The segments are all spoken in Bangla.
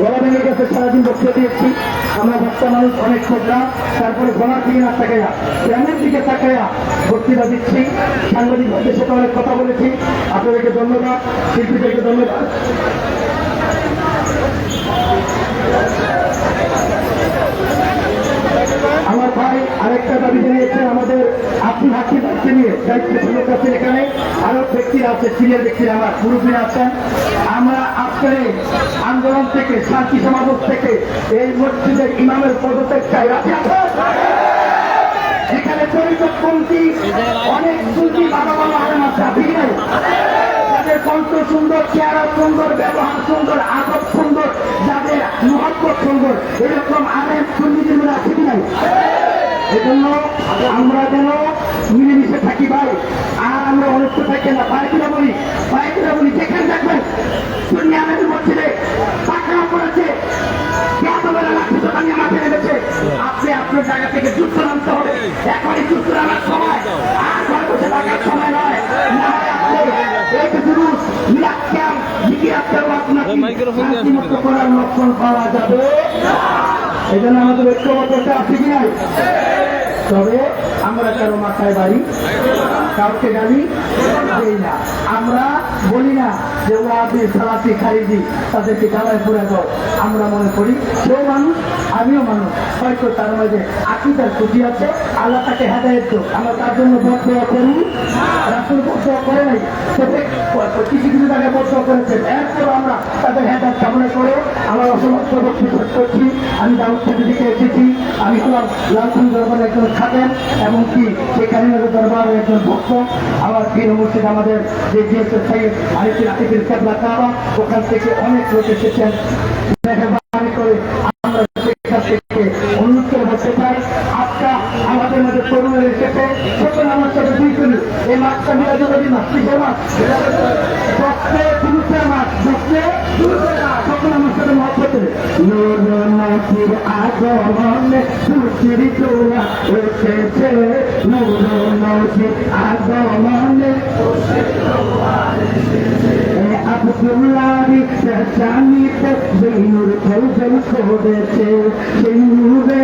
গলা ভেঙে গেছে সারাদিন বক্তব্য দিয়েছি। আমরা বাচ্চা মানুষ, অনেক খোঁজা তারপরে গলার দিকে না তাকাইয়া, গ্রামের দিকে তাকাইয়া বক্তৃতা দিচ্ছি। সাংবাদিক সাথে অনেক কথা বলেছি। আপনাদেরকে ধন্যবাদ। শিল্পীদেরকে ধন্যবাদ। আমার ভাই আরেকটা দাবি জানিয়েছে, আমাদের আপনি হাকি দায়িত্ব নিয়ে দায়িত্ব লোক আছেন এখানে আরও ব্যক্তিরা আছে, সিনিয়র ব্যক্তিরা আমার পুরোপুরি আছেন আমরা এই আন্দোলন থেকে, শান্তি সমাবেশ থেকে এই মসজিদের ইমামের পদত্যাগ চাই আছেন? এখানে পরিচয়পন্থী অনেক সুন্দর বাবা বাবা আছে কি নাই? যাদের কণ্ঠ সুন্দর, চেহারা সুন্দর, ব্যবহার সুন্দর, আদব সুন্দর, যাদের মহব্বত সুন্দর, এরকম আলেম সুন্নিদের আছে নাই। এজন্য আমরা যেন মিলেমিশে থাকি ভাই, আর আমরা অনেক থাকি না। বাইকিরা বলি বাইকিরা বলি, যেখানে দেখবেন সুন্নি আলেমের মধ্যে পাখানা পড়েছে আপনি আপনার জায়গা থেকে যুদ্ধ নামতে হবে। এখনই যুদ্ধ নামার সময়। করার লক্ষণ পাওয়া যাবে এই জন্য আমাদের ঐক্যবদ্ধ আছে কি নাই? তবে আমরা কারও মাথায় বাড়ি, কাউকে গালি দেই না। আমরা বলি না যে ও আপনি সালাতি খারিজি, তাদেরকে গালায় পড়ে দাও। আমরা মনে করি সেও মানুষ, আমিও মানুষ। হয়তো তার মাঝে আকিদার ক্ষতি আছে, আল্লাহ তাকে হেদায়ত। আমরা তার জন্য বদ্ধ করি। রাসুল বদ্ধ করে নাই। তবে কিছু কিছু জায়গায় বদ্ধ করেছেন। এরপর আমরা তাদের হেদায়ত কামনা করে আমার বক্তব্য করছি। আমি দাউদ থেকে এসেছি। আমি হলাম লালপুর দরবারের একজন খাদেন এবং কি সেখানে দরবারের একজন ভক্ত, আবার ফির মুর্শিদ আমাদের যে জিএসএ সাহেব আরেকটি আতিফের কাবা ওখান থেকে অনেক লোক এসেছেন। মেহরবানি করে আমাদের মধ্যে তরুণের আমার সাথে দুই করি এই মাছটা মিলে যদি মাছ মাছ বসতে পুরুষের মাছ বসতে তখন আমার সাথে মহব্বত নূর আগমনে খুশির চোরা এসেছে। নূর নাসির আগমনে আবদুল্লাহি জানিতে বেনুর ফৌজল করেছে সেই দৌলত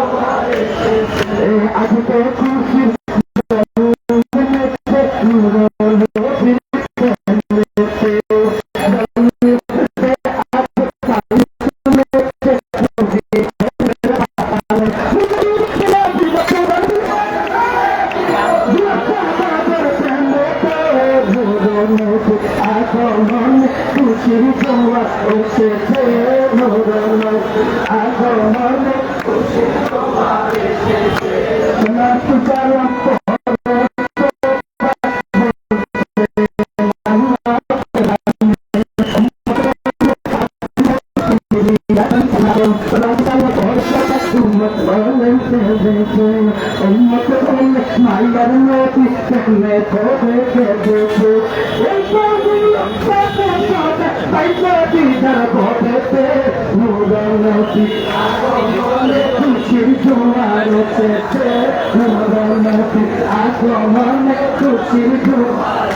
আলে লড়বে এসেছে নূরনদী আগমনে খুশির জোয়ার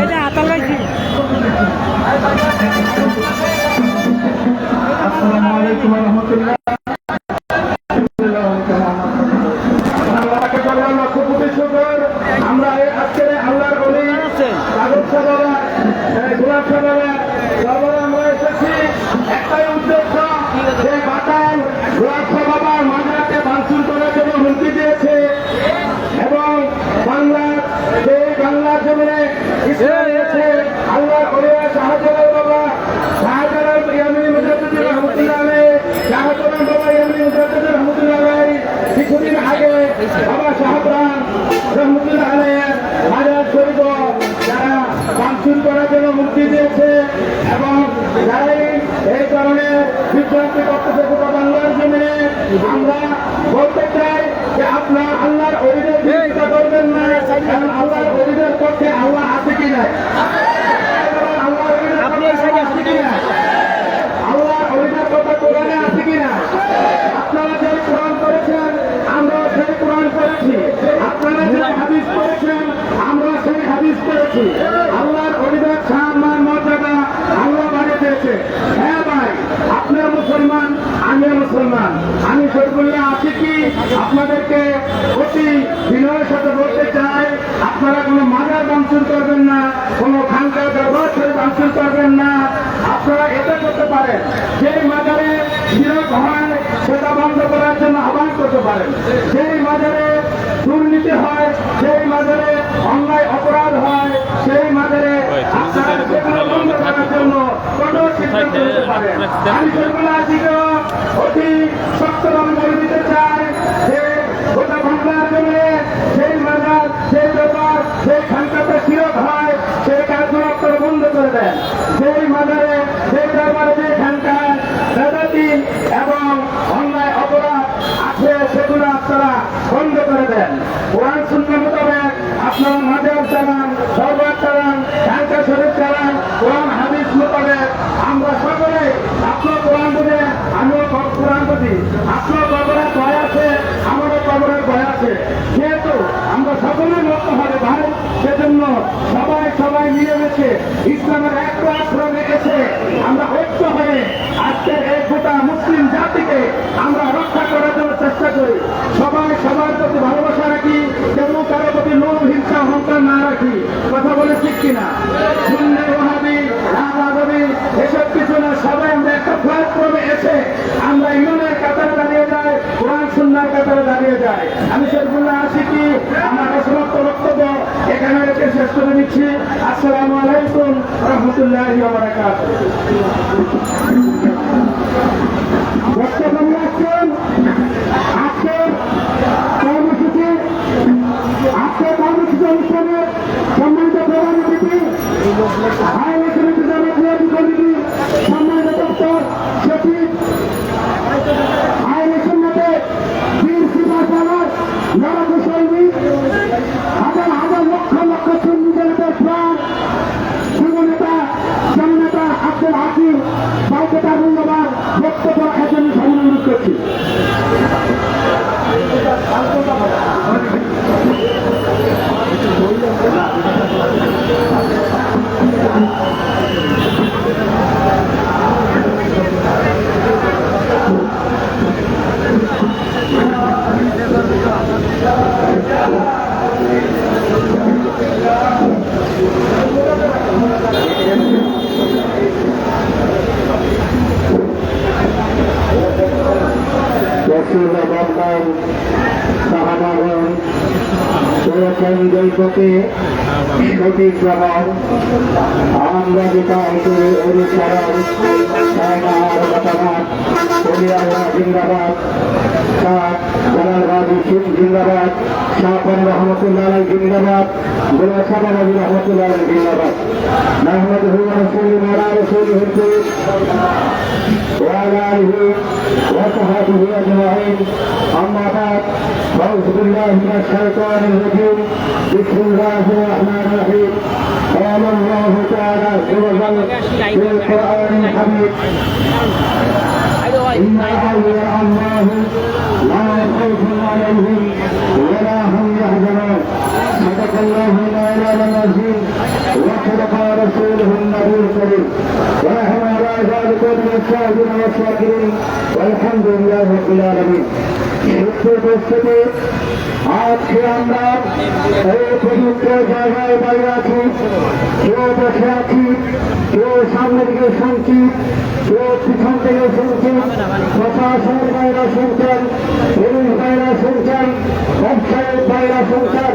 এটা হাতাল লাগছি আসসালামু আলাইকুম রহমতুল্লাহ। মুক্তি দিয়েছে এবং যারাই এই ধরনের বিভ্রান্তি করতেছে গোটা বাংলার জমিনে আমরা বলতে চাই যে আপনার আল্লাহর অভিযোগ বিরোধিতা করবেন না কারণ আল্লাহর অভিযোগ পক্ষে আল্লাহ আছে কি আছে না আল্লাহর অভিযোগ কথা কোরআনে আছে কি না আপনারা যে কোরআন করেছেন আমরা সেই কোরআন করেছি আপনারা যে হাদিস করেছেন আমরা সেই হাদিস করেছি। আল্লাহর অভিযোগ সম্মান, মর্যাদা আল্লাহ বাড়ি দিয়েছে। হ্যাঁ ভাই, আপনার মুসলমান, আমিও মুসলমান। আমি শরীফুল্লাহ আছি কি? আপনাদেরকে অতি বিনয়ের সাথে বলতে চাই, আপনারা কোনো মাজার বাঞ্ছন করবেন না, কোনো খানকার দরবার শরীফ বাঞ্ছন করবেন না। আপনারা এটা করতে পারেন। যেই মাজারে বিরোধ হয়, সেটা বন্ধ করার জন্য আহ্বান করতে পারেন। সেই মাজারে দুর্নীতি হয় সেই মাজারে অন্যায় অপরাধ হয় সেই মাজারে আপনারা সেগুলো বন্ধ করার জন্য কঠোর সিদ্ধান্ত নিতে পারেন আমি সেগুলো আজকে অতি শক্তভাবে বলে দিতে চাই যে গোটা বাংলার জন্য সেই মাজার সেই ব্যাপার সেই খানকাতে শিরক হয় সেই কাজগুলো আপনারা বন্ধ করে দেন সেই মাজারে সেই দরবারে যে খানকায় বেদাতি এবং অন্যায় অপরাধ আছে সেগুলো আপনারা বন্ধ করে দেন কোরআন শূন্য মোতাবেক আপনারা মাজার চালান, দরবার চালান খানকা শরীফ চালান, কোরআন, হাদিস মোতাবেক আমরা সকলে আপনার কোরআন বুঝে, আমিও কোরআন বুঝি। আপনার কবরের ভয় আছে, আমারও কবরের ভয় আছে। যেহেতু আমরা সকলে মত হবে ভাই, সেজন্য সবাই সবাই মিলেমিশে ইসলামের একটা আশ্রমে এসে আমরা ঐক্য হয়ে আজকের এই গোটা মুসলিম জাতিকে আমরা রক্ষা করার জন্য চেষ্টা করি। সবাই সবার প্রতি ভালোবাসা রাখি কেন কারও প্রতি লোভ হিংসা অহংকার কথা বলে ঠিক কিনা? শূন্য ওহাবি রাগাবি এসব কিছু না, সবাই আমরা একটা প্ল্যাটফর্মে এসে আমরা ইমানের কাতারে দাঁড়িয়ে যাই, কোরআন, সুন্নার কাতারে দাঁড়িয়ে যাই। আমি শরীফুল্লাহ আছি কি? আমার অসমাপ্ত বক্তব্য এখানে রেখে শেষ করে নিচ্ছি। আসসালামু আলাইকুম রহমতুল্লাহ বক্তব্য নিয়ে ভাই que দৈবকে সঠিক জবাব আমরা যেটা হিসেবে অনুসরণ সায়নার মতামত পরিয়াল্লাহ জিন্দাবাদ শাহ জালালবাদী সিং জিন্দাবাদ শাহপন রহমতুল্লাহ জিন্দাবাদ গোলা সাবাবাদী রহমতুল্লাহ জিন্দাবাদ মোহাম্মদ রসুল মারা রসুল হুসুল وعلى آله وصحبه أجمعين أما بعد فأعوذ بالله من الشيطان الرجيم بسم الله الرحمن الرحيم قال الله تعالى عز وجل في القرآن الحميد إن أولياء الله لا خوف عليهم ولا هم يحزنون صدق الله مولانا العظيم وصدق على ذلك من الشاهدين والشاكرين والحمد لله رب العالمين সত্য উপস্থিতি আজকে আমরা এই পবিত্র জায়গায় দাঁড়িয়ে আছি কেউ বসে আছি কেউ সামনে দিকে শুনছি কেউ পিছন থেকে শুনছি প্রশাসনের বাইরে শুনছেন পুলিশ বাইরে শুনছেন ব্যবসায়িক বাইরে শুনছেন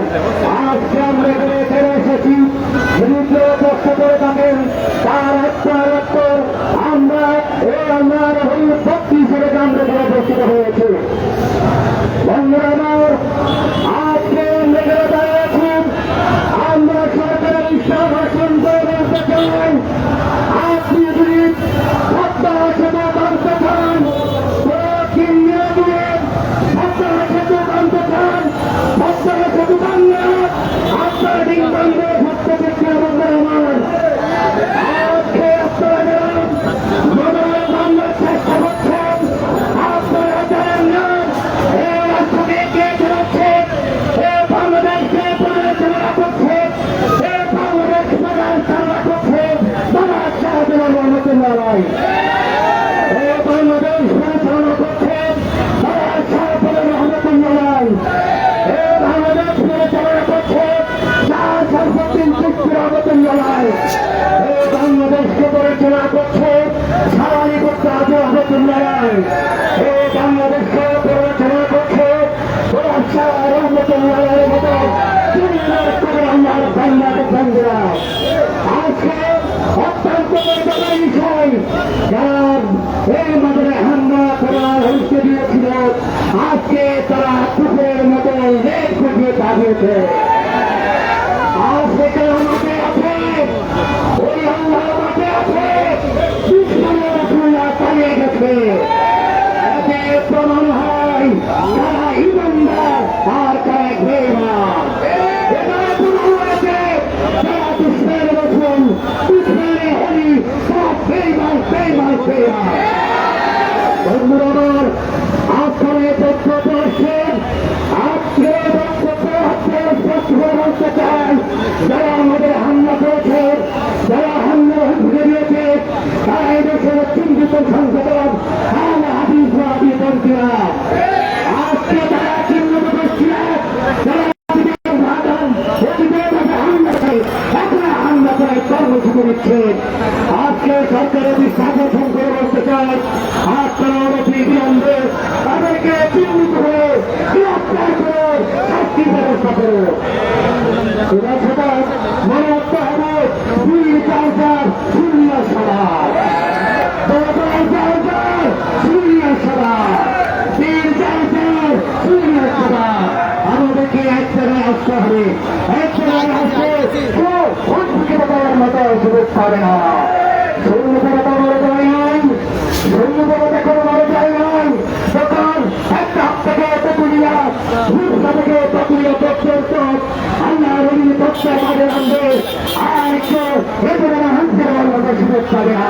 আজকে আমরা এখানে ফিরে এসেছি পরিচালনা করছেন সারানি করতে আজ রহমতুল্লাহ নাই এই বাংলাদেশকে পরিচালনা করছে শাহ রহমতুল্লাহ মতো করে আমার বাংলাদেশ বন্ধুরা, আজকে অত্যন্ত মর্যাদার বিষয়। যারা হামলা তারা আমাকে আছে ওই আল্লাহ বেইমান বন্ধুরা আমার আজকে বক্তব্য আসছেন আজকে বক্তব্য হচ্ছে স্পষ্ট যারা কেউ ভোটকে দেওয়ার মতো সুযোগ পাবে না। শূন্যতা বড় যায় নাই। শূন্যতা কোনো বড় যায় নাই। তখন একটা হাত থেকে তকুলিয়া ভূতটা থেকে তকুলিয়া পর্যন্ত আল্লাহ রবি পক্ষে মাঝে নামবে আর একটু এদের হানতে দেওয়ার মতো সুযোগ পাবে না।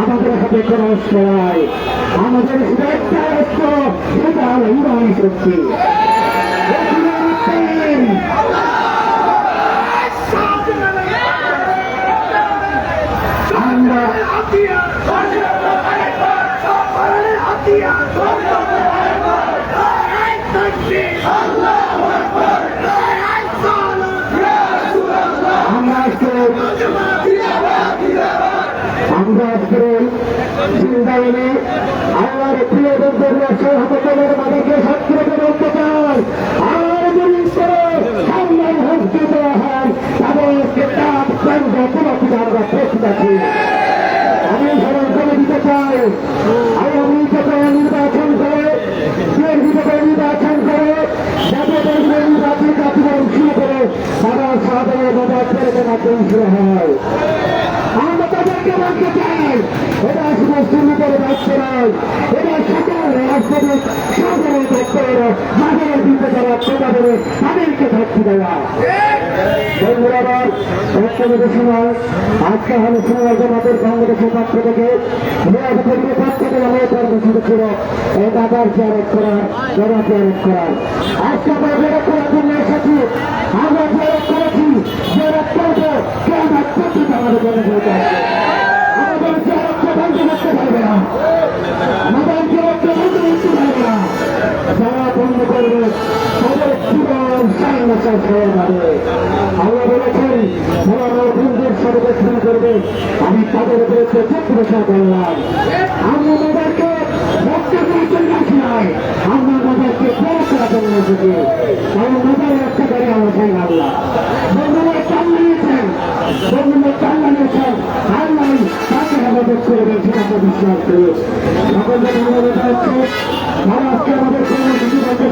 আমাদের হাতে কোন অস্ত্র নাই আমাদের হৃদয়টা অস্ত্র সেটা হলো ইরানি শক্তি। আজকে চিন্তায়নে আল্লাহর প্রিয় বন্ধুরা চাই আর যদি সামনে হস্তে দেওয়া হয় তাদেরকে তাপ কোনো কিছু আমরা প্রস্তুত আছি আমি দিতে চাই আগামী থেকে নির্বাচন করে তারা সাধারণ বাজার পেরে মাধ্যমে হয় তাদেরকে বলতে চাই। এটা শুধু শুরু করে নয় এটা সকল রাজনৈতিক সাধারণ দপ্তরের মাঝের দিতে যারা কথা বলে তাদেরকে থাকতে দেওয়া। বন্ধুরা, আবার বক্তব্যের সময় আজকে আমরা করার জন্য এসেছি। আমরা চেয়ারেট করেছি আমাদের জন্য বলতে হবে। আমাদের চেয়ারকে বন্ধ করতে পারবে না। আমাদের চেয়ারকে বন্ধ করতে আমি তাদের বিরুদ্ধে চক্রসা করলাম। আমি তাদেরকে রক্ত দিয়েছেন রাখি নাই। আমরা তাদেরকে পরীক্ষা জন্য বন্ধুরা চাল আল্লাহ তাকে আমাদের আপনার হাতে আমাদের হাতে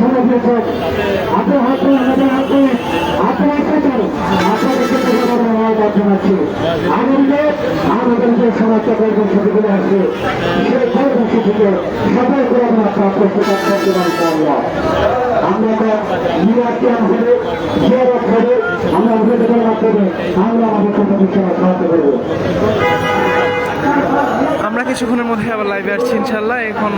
আপনার সাথে আছে সেই আমরা করতে আমরা তো নিরাক্রিয়ান হবে জিয়ারত হবে আমরা উপজেলার মাধ্যমে আমরা আমাদের কর্মসূচি সমাপ্ত করব আমরা কিছুক্ষণের মধ্যে আবার লাইভে আসছি ইনশাল্লাহ এখন